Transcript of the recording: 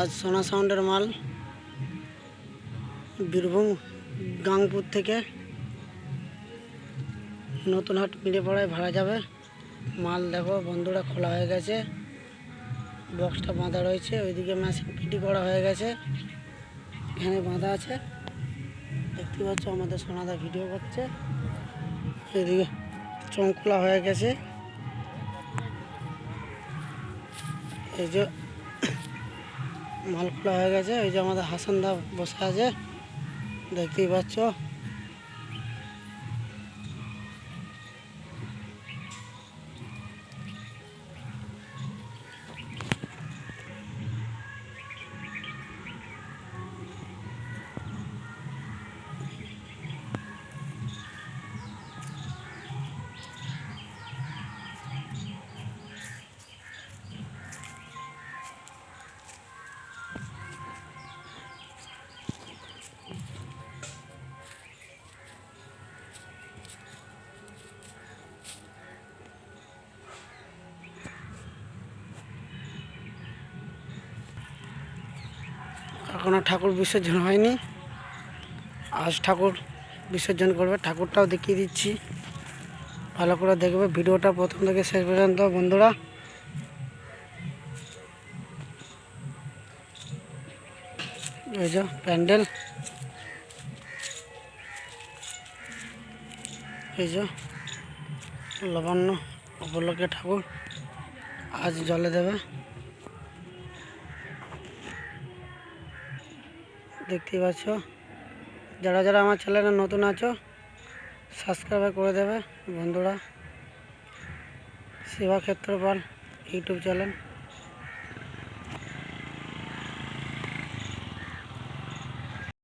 আজ সোনা সাউন্ডের মাল, বীরভূম, গাংপুর থেকে নতুন হাট মিড়েপাড়ায় ভাড়া যাবে। মাল দেখো, বন্ধুরা খোলা হয়ে গেছে। বক্সটা বাঁধা রয়েছে, ওইদিকে মেশিন ফিটি করা হয়ে গেছে। এখানে বাঁধা আছে। দেখতে পাচ্ছ, আমাদের সোনাদা ভিডিও করছে। এদিকে চোখ খোলা হয়ে গেছে। এই যে মাল খোলা হয়ে গেছে। এই যে আমাদের হাসান দা বসে আছে। দেখতেই পাচ্ছ। এখনও ঠাকুর বিসর্জন হয়নি। আজ ঠাকুর বিসর্জন করবে। ঠাকুরটাও দেখিয়ে দিচ্ছি। ভালো করে দেখবে। ভিডিওটা প্রথম থেকে শেষ পর্যন্ত, বন্ধুরা। এই যে প্যান্ডেল। এই যে লবণ্য উপলক্ষে ঠাকুর আজ জলে দেবে। দেখতেই পাচ্ছ। যারা যারা আমার চ্যানেলে নতুন আছো সাবস্ক্রাইব করে দেবে বন্ধুরা। সেবা ক্ষেত্রপাল ইউটিউব চ্যানেল